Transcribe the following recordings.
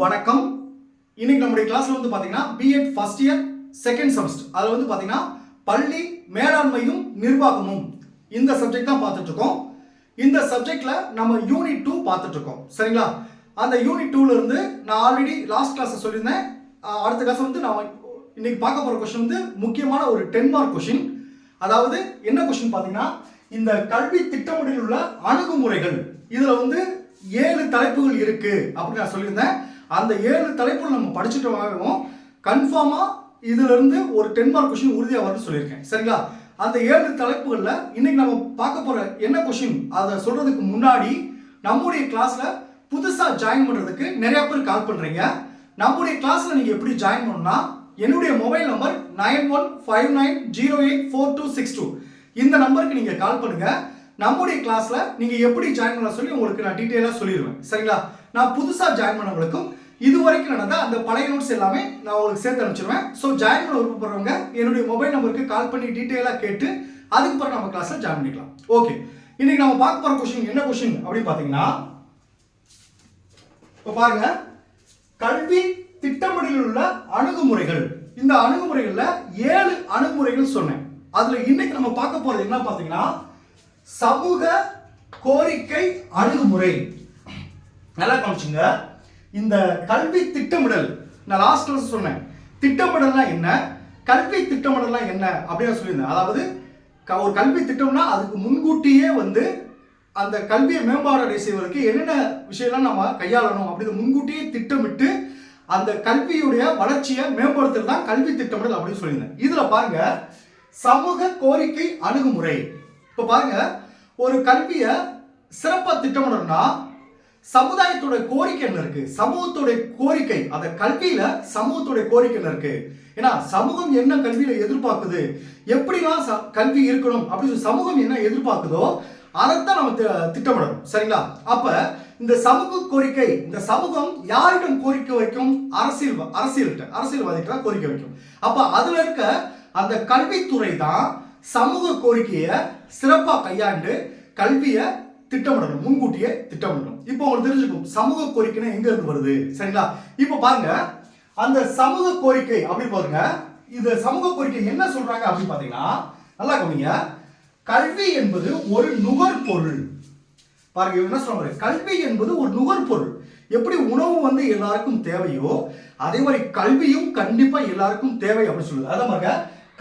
வணக்கம். இன்னைக்கு நம்முடைய கிளாஸ்ல வந்து பாத்தீங்கன்னா B Ed first year second semester அதுல வந்து பாத்தீங்கன்னா பள்ளி மேலாண்மையும் நிர்வாகமும். இந்த சப்ஜெக்ட் தான் பார்த்துட்டு இருக்கோம். இந்த சப்ஜெக்ட்ல நம்ம யூனிட் டூ பார்த்துட்டு இருக்கோம். சரிங்களா? அந்த யூனிட் டூல இருந்து நான் ஆல்ரெடி லாஸ்ட் கிளாஸ் சொல்லியிருந்தேன். அடுத்த கிளாஸ் வந்து நான் இன்னைக்கு பார்க்க போற கொஸ்டின் வந்து முக்கியமான ஒரு டென் மார்க் கொஸ்டின் அதாவது என்ன கொஸ்டின் பார்த்தீங்கன்னா இந்த கல்வி திட்டமிடலில் உள்ள அணுகுமுறைகள். இதுல வந்து ஏழு தலைப்புகள் இருக்கு அப்படின்னு நான் சொல்லியிருந்தேன். அந்த ஏழு தலைப்புகள் நம்ம படிச்சுட்டோம் கன்ஃபார்மாக இதுலேருந்து ஒரு டென் மார்க் கொஷின் உறுதியாக வரும்னு சொல்லியிருக்கேன். சரிங்களா? அந்த ஏழு தலைப்புகளில் இன்னைக்கு நம்ம பார்க்க போகிற என்ன கொஷின் அதை சொல்கிறதுக்கு முன்னாடி நம்முடைய கிளாஸில் புதுசாக ஜாயின் பண்ணுறதுக்கு நிறையா பேர் கால் பண்ணுறீங்க நம்முடைய கிளாஸில் நீங்கள் எப்படி ஜாயின் பண்ணணும்னா என்னுடைய mobile number nine one five nine zero eight four two six two. இந்த நம்பருக்கு நீங்கள் கால் பண்ணுங்கள் நம்முடைய கிளாஸில் நீங்கள் எப்படி ஜாயின் பண்ண சொல்லி உங்களுக்கு நான் டீட்டெயிலாக சொல்லிடுவேன். சரிங்களா? நான் புதுசாக ஜாயின் பண்ணவங்களுக்கும் இது வரைக்கும் நடந்த அந்த பழைய நோட்ஸ் எல்லாமே நான் உங்களுக்கு சேர்த்து அனுப்பிச்சிருவேன். ஸோ ஜாயின் பண்ண விருப்பப்படுறவங்க என்னுடைய மொபைல் நம்பருக்கு கால் பண்ணி டீட்டெயிலாக கேட்டு அதுக்கு பிறகு நம்ம கிளாஸில் ஜாயின் பண்ணிக்கலாம். ஓகே இன்னைக்கு நம்ம பார்க்க போகிற கொஷின் என்ன கொஷின் அப்படின்னு பார்த்தீங்கன்னா இப்போ பாருங்க. கல்வி திட்டமிடலில் உள்ள அணுகுமுறைகள். இந்த அணுகுமுறைகளில் ஏழு அணுகுமுறைகள் சொன்னேன். அதில் இன்னைக்கு நம்ம பார்க்க போகிறது என்ன பார்த்தீங்கன்னா சமூக கோரிக்கை அணுகுமுறை. நல்லா கவனிச்சுங்க. இந்த கல்வி திட்டமிடல் நான் லாஸ்ட் கிளாஸ் சொன்னேன். திட்டமிடல்னா என்ன? கல்வி திட்டமிடல்னா என்ன? அப்படின்னு சொல்லியிருந்தேன். அதாவது க- ஒரு கல்வி திட்டம்னா அதுக்கு முன்கூட்டியே வந்து அந்த கல்வியை மேம்பாடு செய்வதற்கு என்னென்ன விஷயம்லாம் நம்ம கையாளணும் அப்படின்னு முன்கூட்டியே திட்டமிட்டு அந்த கல்வியுடைய வளர்ச்சியை மேம்படுத்துறது தான் கல்வி திட்டமிடல் அப்படின்னு சொல்லியிருந்தேன். இதில் பாருங்க சமூக கோரிக்கை அணுகுமுறை. இப்போ பாருங்க ஒரு கல்வியை சிறப்பாக திட்டமிடணும்னா சமுதாயத்தோட கோரிக்கை என்ன இருக்கு? சமூகத்தோட கோரிக்கை. அந்த கல்வியில சமூகத்தோட கோரிக்கை என்ன இருக்கு? ஏன்னா சமூகம் என்ன கல்வியில எதிர்பார்க்குது? எப்படிலாம் ச- கல்வி இருக்கணும்? அப்படின்னு சொல்லி சமூகம் என்ன எதிர்பார்க்குதோ அதைத்தான் நம்ம திட்டமிடணும். சரிங்களா? அப்ப இந்த சமூக கோரிக்கை இந்த சமூகம் யாரிடம் கோரிக்கை வைக்கும்? அரசியல் அரசியல்கிட்ட அரசியல்வாதிகிட்ட கோரிக்கை வைக்கும். அப்ப அதுல இருக்க அந்த கல்வித்துறை தான் சமூக கோரிக்கையை சிறப்பாக கையாண்டு கல்வியை திட்டமிடணும் முன்கூட்டியே திட்டமிடணும். இப்போ உங்களுக்கு தெரிஞ்சுக்கும் சமூக கோரிக்கைனா எங்க இருந்து வருது? சரிங்களா? இப்போ பாருங்க அந்த சமூக கோரிக்கை அப்படி பாருங்க இந்த சமூக கோரிக்கை என்ன சொல்றாங்க அப்படின்னு பாத்தீங்கன்னா நல்லா கவனிங்க. கல்வி என்பது ஒரு நுகர்பொருள் பாருங்க என்ன சொல்றாங்க? கல்வி என்பது ஒரு நுகர்பொருள் எப்படி உணவு வந்து எல்லாருக்கும் தேவையோ அதே மாதிரி கல்வியும் கண்டிப்பா எல்லாருக்கும் தேவை அப்படின்னு சொல்லுது. அதே பாருங்க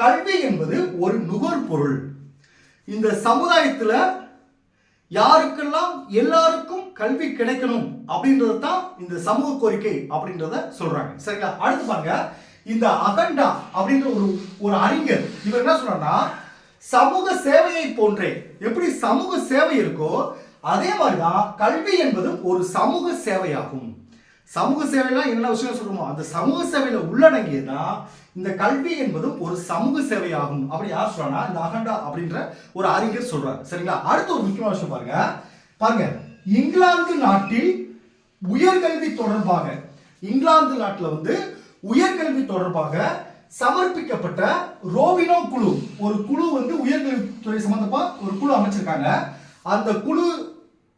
கல்வி என்பது ஒரு நுகர்பொருள் இந்த சமுதாயத்துல யாருக்கெல்லாம் எல்லாருக்கும் கல்வி கிடைக்கணும் அப்படின்றது தான் இந்த சமூக கோரிக்கை அப்படின்றத சொல்றாங்க. சரிங்களா? அடுத்து பாருங்க. இந்த அகண்டா அப்படின்ற ஒரு ஒரு அறிஞர் இவர் என்ன சொல்றாருன்னா சமூக சேவையை போன்றே. எப்படி சமூக சேவை இருக்கோ அதே மாதிரிதான் கல்வி என்பது ஒரு சமூக சேவையாகும். சமூக சேவைலாம் என்ன விஷயம் சொல்கிறோமோ அந்த சமூக சேவையில் உள்ளடங்கியதான் இந்த கல்வி என்பதும் ஒரு சமூக சேவையாகும். அப்படி யார் சொல்றாங்கன்னா இந்த அகண்டா அப்படின்ற ஒரு அறிஞர் சொல்றாரு. சரிங்களா? அடுத்த ஒரு முக்கியமான விஷயம் பாருங்க. பாருங்க இங்கிலாந்து நாட்டில் உயர்கல்வி தொடர்பாக இங்கிலாந்து நாட்டில் வந்து உயர்கல்வி தொடர்பாக சமர்ப்பிக்கப்பட்ட ரோவினோ குழு ஒரு குழு வந்து உயர்கல்வித்துறை சம்பந்தமா ஒரு குழு அமைச்சிருக்காங்க. அந்த குழு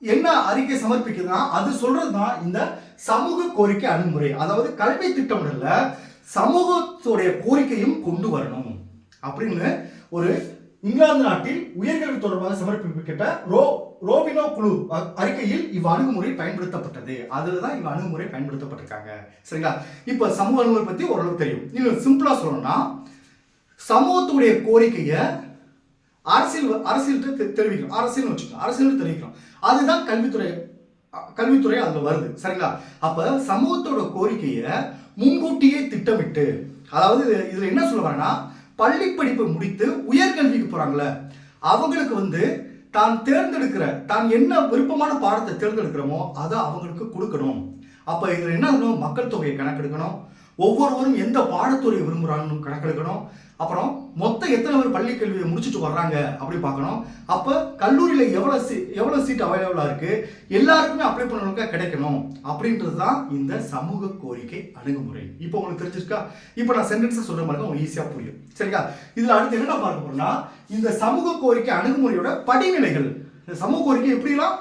என்ன அறிக்கை சமர்ப்பிக்குதுன்னா அது சொல்றது தான் இந்த சமூக கோரிக்கை அணுகுமுறை. அதாவது கல்வி திட்டமிடல சமூகத்துடைய கோரிக்கையும் கொண்டு வரணும் அப்படின்னு ஒரு இங்கிலாந்து நாட்டில் உயர்கல்வி தொடர்பாக சமர்ப்பிக்கப்பட்ட ரோ ரோபினோ குழு அறிக்கையில் இவ் அணுகுமுறை பயன்படுத்தப்பட்டது. அதில் தான் இவ் அணுகுமுறை பயன்படுத்தப்பட்டிருக்காங்க. சரிங்களா? இப்போ சமூக அணுகுமுறை பற்றி ஓரளவு தெரியும். இன்னும் சிம்பிளாக சொல்லணும்னா சமூகத்துடைய கோரிக்கையை அரசியல் அரசியல் தெ- தெரிவிக்கணும். அரசியல்னு வச்சுக்கணும். அரசியல் தெரிவிக்கணும். அதுதான் கல்வித்துறை. கல்வித்துறை அதுல வருது. சரிங்களா? அப்ப சமூகத்தோட கோரிக்கையை முன்கூட்டியே திட்டமிட்டு அதாவது இதில் இதுல என்ன சொல்லுவாங்கன்னா பள்ளி படிப்பை முடித்து உயர்கல்விக்கு போறாங்கல்ல அவங்களுக்கு வந்து தான் தேர்ந்தெடுக்கிற தான் என்ன விருப்பமான பாடத்தை தேர்ந்தெடுக்கிறோமோ அதை அவங்களுக்கு கொடுக்கணும். அப்ப இதுல என்ன மக்கள் தொகையை கணக்கெடுக்கணும். ஒவ்வொருவரும் எந்த பாடத்துறையை விரும்புகிறாங்கன்னு கணக்கெடுக்கணும். அப்புறம் மொத்தம் எத்தனை பேர் பள்ளி கல்வியை முடிச்சுட்டு வர்றாங்க அப்படி பார்க்கணும். அப்போ கல்லூரியில் எவ்வளோ சீ எவ்வளோ சீட் அவைலபிளாக இருக்குது எல்லாருக்குமே அப்ளை பண்ணவங்க கிடைக்கணும். அப்படின்றது தான் இந்த சமூக கோரிக்கை அணுகுமுறை. இப்போ உங்களுக்கு தெரிஞ்சிருக்கா? இப்போ நான் சென்டென்ஸை சொல்கிற மாதிரி உங்களுக்கு ஈஸியாக புரியும். சரிங்களா? இதில் அடுத்து என்ன பார்க்க போகிறோம்னா இந்த சமூக கோரிக்கை அணுகுமுறையோட படிநிலைகள். இந்த சமூக கோரிக்கை எப்படிலாம்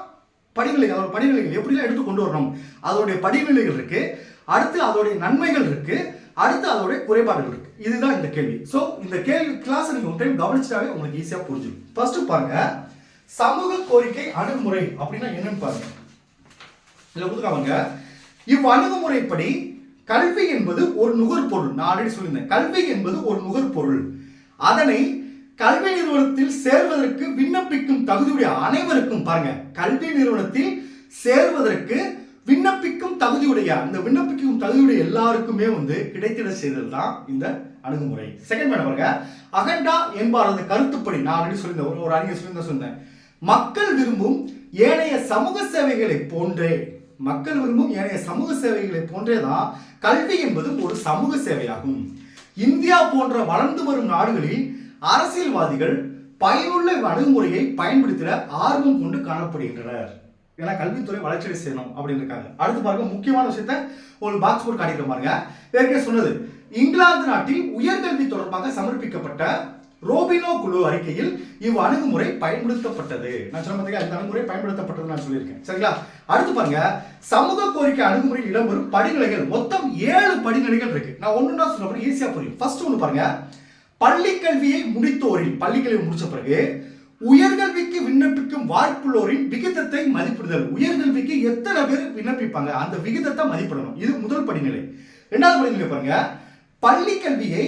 படிநிலைகள் அதோட படிநிலைகள் எப்படிலாம் எடுத்து கொண்டு வரணும்? அதோடைய படிநிலைகள் இருக்குது அடுத்து அதோடைய நன்மைகள் இருக்குது அடுத்து அதோடைய குறைபாடுகள் இருக்கு. இதுதான் இந்த கேள்வி. ஸோ இந்த கேள்வி கிளாஸ் நீங்க ஒரு டைம் கவனிச்சிட்டாவே உங்களுக்கு ஈஸியா புரிஞ்சிடும் ஃபர்ஸ்ட் பாருங்க. சமூக கோரிக்கை அணுகுமுறை அப்படின்னா என்னன்னு பாருங்க. இதுல கொடுத்துருக்காங்க இவ் அணுகுமுறைப்படி கல்வி என்பது ஒரு நுகர்பொருள். நான் ஆல்ரெடி சொல்லியிருந்தேன். கல்வி என்பது ஒரு நுகர்பொருள். அதனை கல்வி நிறுவனத்தில் சேர்வதற்கு விண்ணப்பிக்கும் தகுதியுடைய அனைவருக்கும் பாருங்க. கல்வி நிறுவனத்தில் சேர்வதற்கு விண்ணப்பிக்கும் தகுதியுடைய அந்த விண்ணப்பிக்கும் தகுதியுடைய எல்லாருக்குமே வந்து கிடைத்திட செய்தல் தான் இந்த அணுகுமுறை. செகண்ட் மேடம் பாருங்க. அகண்டா என்பாரது கருத்துப்படி. நான் ஆல்ரெடி சொல்லியிருந்தேன். ஒரு- ஒரு அறிஞர் சொல்லியிருந்தேன் சொன்னேன் மக்கள் விரும்பும் ஏனைய சமூக சேவைகளை போன்றே மக்கள் விரும்பும் ஏனைய சமூக சேவைகளை போன்றே தான் கல்வி என்பதும் ஒரு சமூக சேவையாகும். இந்தியா போன்ற வளர்ந்து வரும் நாடுகளில் அரசியல்வாதிகள் பயனுள்ள அணுகுமுறையை பயன்படுத்திட ஆர்வம் கொண்டு காணப்படுகின்றனர். ஏன்னா கல்வித்துறை வளர்ச்சி செய்யணும் அப்படின்னு இருக்காங்க அடுத்து பாருங்க முக்கியமான விஷயத்த ஒரு பாக்ஸ் போர்டு காட்டிக்கிற பாருங்க. ஏற்கனவே சொன்னது இங்கிலாந்து நாட்டில் உயர்கல்வி தொடர்பாக சமர்ப்பிக்கப்பட்ட ரோபினோ குழு அறிக்கையில் இவ் அணுகுமுறை பயன்படுத்தப்பட்டது. நான் சொன்ன பார்த்தீங்க இந்த அணுகுமுறை பயன்படுத்தப்பட்டது நான் சொல்லியிருக்கேன். சரிங்களா? அடுத்து பாருங்க சமூக கோரிக்கை அணுகுமுறையில் இடம்பெறும் படிநிலைகள். மொத்தம் ஏழு படிநிலைகள் இருக்கு. நான் ஒண்ணுன்னா சொன்ன ஈஸியா புரியும். ஃபர்ஸ்ட் ஒன்று பாருங்க பள்ளி கல்வியை முடித்தோரில் பள்ளி கல்வி முடிச்ச பிறகு உயர்கல்விக்கு விண்ணப்பிக்கும் வாய்ப்புள்ளோரின் விகிதத்தை மதிப்பிடுதல். உயர்கல்விக்கு எத்தனை பேர் விண்ணப்பிப்பாங்க? அந்த விகிதத்தை மதிப்பிடணும். இது முதல் படிநிலை. இரண்டாவது படிநிலை பாருங்க. பள்ளி கல்வியை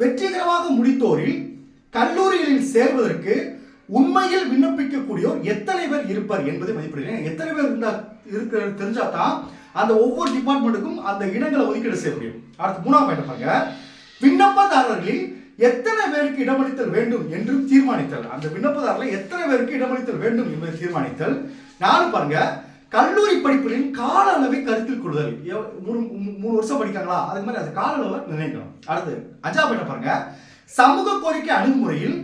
வெற்றிகரமாக முடித்தோரில் கல்லூரிகளில் சேர்வதற்கு உண்மையில் விண்ணப்பிக்கக்கூடியோர் எத்தனை பேர் இருப்பார் என்பதை மதிப்பிடுகிறேன் எத்தனை பேர் இருந்தா இருக்கிற தெரிஞ்சா தான் அந்த ஒவ்வொரு டிபார்ட்மெண்ட்டுக்கும் அந்த இடங்களை ஒதுக்கீடு செய்ய முடியும். அடுத்து மூணாவது பாயிண்ட் பாருங்க. விண்ணப்பதாரர்களில் எத்தனை பேருக்கு இடமளித்தல் வேண்டும் என்றும் தீர்மானித்தல். அந்த விண்ணப்பதாரில் எத்தனை பேருக்கு இடமளித்தல் வேண்டும் என்பதை தீர்மானித்தல். நாலு பாருங்க கல்லூரி படிப்புகளின் கால அளவை கருத்தில் கொள்ளுதல். மூணு மூணு வருஷம் படிக்காங்களா அது மாதிரி அந்த கால அளவை நிர்ணயிக்கணும். அடுத்து அஞ்சாவது பண்ண பாருங்க சமூக கோரிக்கை அணுகுமுறையில்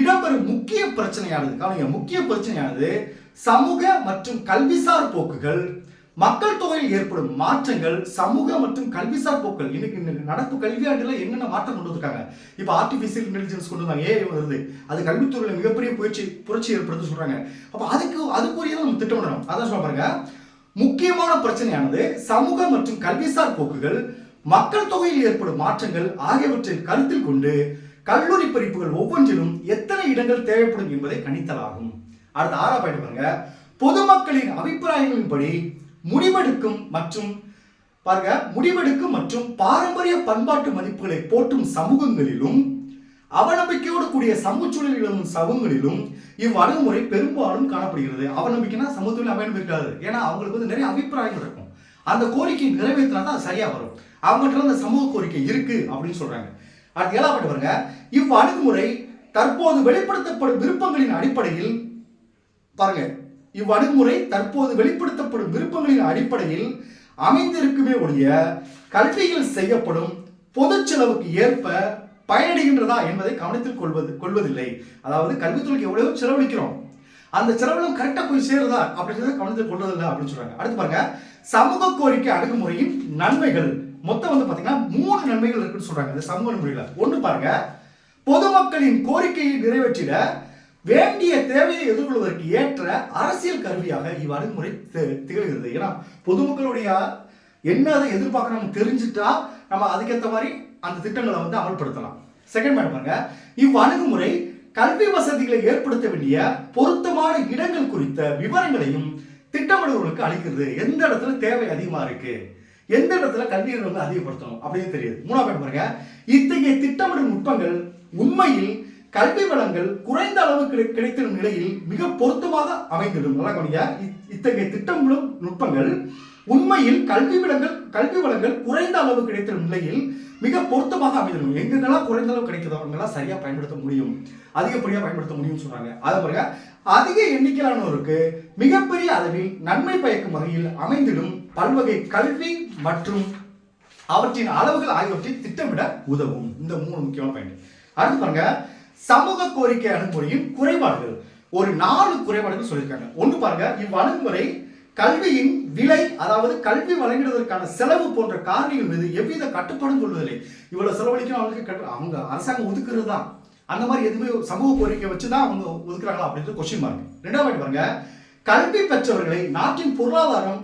இடம்பெறும் முக்கிய பிரச்சனையானது. கவனிங்க முக்கிய பிரச்சனையானது சமூக மற்றும் கல்விசார் போக்குகள் மக்கள் தொகையில் ஏற்படும் மாற்றங்கள் சமூக மற்றும் கல்விசார் போக்கள் இன்னைக்கு இந்த நடப்பு கல்வியாண்டுல என்னென்ன மாற்றம் கொண்டு வந்திருக்காங்க? இப்போ ஆர்டிஃபிஷியல் இன்டெலிஜென்ஸ் கொண்டு வந்தாங்க ஏஐ வருது. அது கல்வித்துறையில் மிகப்பெரிய புரட்சி புரட்சி ஏற்படுத்து சொல்றாங்க. அப்போ அதுக்கு அதுக்குரிய நம்ம திட்டமிடணும். அதான் சொல்ல பாருங்க. முக்கியமான பிரச்சனையானது சமூக மற்றும் கல்விசார் போக்குகள் மக்கள் தொகையில் ஏற்படும் மாற்றங்கள் ஆகியவற்றை கருத்தில் கொண்டு கல்லூரி படிப்புகள் ஒவ்வொன்றிலும் எத்தனை இடங்கள் தேவைப்படும் என்பதை கணித்தலாகும். அடுத்த ஆறாம் பாயிண்ட் பாருங்க. பொதுமக்களின் அபிப்பிராயங்களின்படி முடிவெடுக்கும் மற்றும் பாருங்க முடிவெடுக்கும் மற்றும் பாரம்பரிய பண்பாட்டு மதிப்புகளை போற்றும் சமூகங்களிலும் அவநம்பிக்கையோடு கூடிய சமூகச்சூழலிலும் சமூகங்களிலும் இவ்வணுகுமுறை பெரும்பாலும் காணப்படுகிறது. அவநம்பிக்கைனா சமூகத்தில் அவநம்பிக்கை இருக்காது. ஏன்னா அவங்களுக்கு வந்து நிறைய அபிப்பிராயங்கள் இருக்கும். அந்த கோரிக்கை நிறைவேற்றினா தான் அது சரியா வரும். அவங்ககிட்ட அந்த சமூக கோரிக்கை இருக்கு அப்படின்னு சொல்றாங்க. அடுத்து ஏழாம் பாருங்க. இவ்வணுகுமுறை தற்போது வெளிப்படுத்தப்படும் விருப்பங்களின் அடிப்படையில் பாருங்க இவ்வணுகுமுறை தற்போது வெளிப்படுத்தப்படும் விருப்பங்களின் அடிப்படையில் அமைந்திருக்குமே ஒழிய கல்வியில் செய்யப்படும் பொது செலவுக்கு ஏற்ப பயனடைகின்றதா என்பதை கவனத்தில் கொள்வது கொள்வதில்லை. அதாவது கல்வித்துறைக்கு எவ்வளவு செலவழிக்கிறோம் அந்த செலவுகளும் கரெக்டாக போய் சேருதா அப்படின்றத கவனத்தில் கொள்வதில்லை அப்படின்னு சொல்றாங்க. அடுத்து பாருங்க சமூக கோரிக்கை அணுகுமுறையின் நன்மைகள். மொத்தம் வந்து பாத்தீங்கன்னா மூணு நன்மைகள் இருக்குன்னு சொல்றாங்க இந்த சமூக நன்மைகள் ஒன்று பாருங்க பொதுமக்களின் கோரிக்கையை நிறைவேற்றிட வேண்டிய தேவையை எதிர்கொள்வதற்கு ஏற்ற அரசியல் கருவியாக இவ் அணுகுமுறை திகழ்கிறது. ஏன்னா பொதுமக்களுடைய என்ன அதை எதிர்பார்க்கணும் தெரிஞ்சுட்டா நம்ம அதுக்கேற்ற மாதிரி அந்த திட்டங்களை வந்து அமல்படுத்தலாம். செகண்ட் பாயிண்ட் பாருங்க. இவ் அணுகுமுறை கல்வி வசதிகளை ஏற்படுத்த வேண்டிய பொருத்தமான இடங்கள் குறித்த விவரங்களையும் திட்டமிடுவர்களுக்கு அளிக்கிறது. எந்த இடத்துல தேவை அதிகமாக இருக்கு? எந்த இடத்துல கல்வியை வந்து அதிகப்படுத்தணும்? அப்படின்னு தெரியுது. மூணாவது பாருங்க. இத்தகைய திட்டமிடும் நுட்பங்கள் உண்மையில் கல்வி வளங்கள் குறைந்த அளவு கிடை- கிடைத்திடும் நிலையில் மிக பொருத்தமாக அமைந்திடும். நல்லா கவனிங்க. இத்தகைய திட்டங்களும் நுட்பங்கள் உண்மையில் கல்வி வளங்கள் கல்வி வளங்கள் குறைந்த அளவு கிடைத்திடும் நிலையில் மிக பொருத்தமாக அமைந்திடும் எங்கெங்கெல்லாம் குறைந்த அளவு கிடைக்குதோ அவங்கெல்லாம் சரியா பயன்படுத்த முடியும். அதிகப்படியா பயன்படுத்த முடியும்னு சொல்றாங்க. அதே பாருங்க. அதிக எண்ணிக்கையிலானோருக்கு மிகப்பெரிய அளவில் நன்மை பயக்கும் வகையில் அமைந்திடும் பல்வகை கல்வி மற்றும் அவற்றின் அளவுகள் ஆகியவற்றை திட்டமிட உதவும். இந்த மூணு முக்கியமான பாயிண்ட். அடுத்து பாருங்க. சமூக கோரிக்கை அணுகுமுறையின் குறைபாடுகள். ஒரு நாலு குறைபாடுகள் சொல்லியிருக்காங்க. ஒன்று பாருங்க இவ்வணுகுமுறை கல்வியின் விலை அதாவது கல்வி வழங்கிடுவதற்கான செலவு போன்ற காரணிகள் மீது எவ்வித கட்டுப்பாடும் கொள்வதில்லை. இவ்வளவு செலவழிக்கணும் அவங்களுக்கு கட்டு அவங்க அரசாங்கம் ஒதுக்குறது தான். அந்த மாதிரி எதுவுமே சமூக கோரிக்கை வச்சு தான் அவங்க ஒதுக்குறாங்களா அப்படின்றது கொஸ்டின் மார்க் ரெண்டாவது பாருங்க கல்வி பெற்றவர்களை நாட்டின் பொருளாதாரம்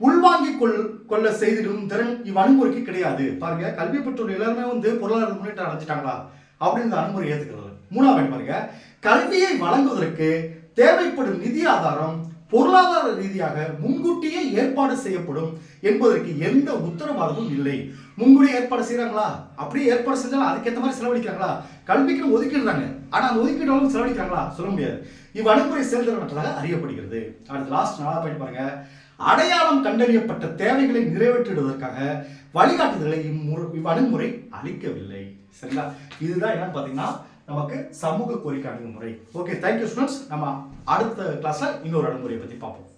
உள்வாங்கிக் கொள் கொள்ள செய்திடும் திறன் இவ்வணுகுறைக்கு கிடையாது. பாருங்க கல்வி பெற்றோர் எல்லாருமே வந்து பொருளாதார முன்னேற்றம் அடைஞ்சிட்டாங்களா? அப்படின்னு இந்த அணுகுமுறை மூணாவது பாருங்க. கல்வியை வழங்குவதற்கு தேவைப்படும் நிதி ஆதாரம் பொருளாதார ரீதியாக முன்கூட்டியே ஏற்பாடு செய்யப்படும் என்பதற்கு எந்த உத்தரவாதமும் இல்லை. முன்கூட்டியே ஏற்பாடு செய்கிறாங்களா அப்படியே ஏற்பாடு செஞ்சாலும் அதுக்கேற்ற மாதிரி செலவழிக்கிறாங்களா? கல்விக்கு ஒதுக்கிடுறாங்க. ஆனா அந்த ஒதுக்கீடு அளவு செலவழிக்கிறாங்களா? சொல்ல முடியாது. இவ் அணுகுமுறை செயல்திறனற்றதாக அறியப்படுகிறது. அடுத்து லாஸ்ட் நாலா பாயிண்ட் பாருங்க. அடையாளம் கண்டறியப்பட்ட தேவைகளை நிறைவேற்றிடுவதற்காக வழிகாட்டுதலை இம்முறை இவ் அணுகுமுறை அளிக்கவில்லை. சரிங்களா? இதுதான் என்னன்னு பார்த்தீங்கன்னா நமக்கு சமூக கோரிக்கை அணுகுமுறை. ஓகே தேங்க்யூ ஸ்டூடெண்ட்ஸ் நம்ம அடுத்த கிளாஸ்ல இன்னொரு அணுகுமுறையை பற்றி பார்ப்போம்.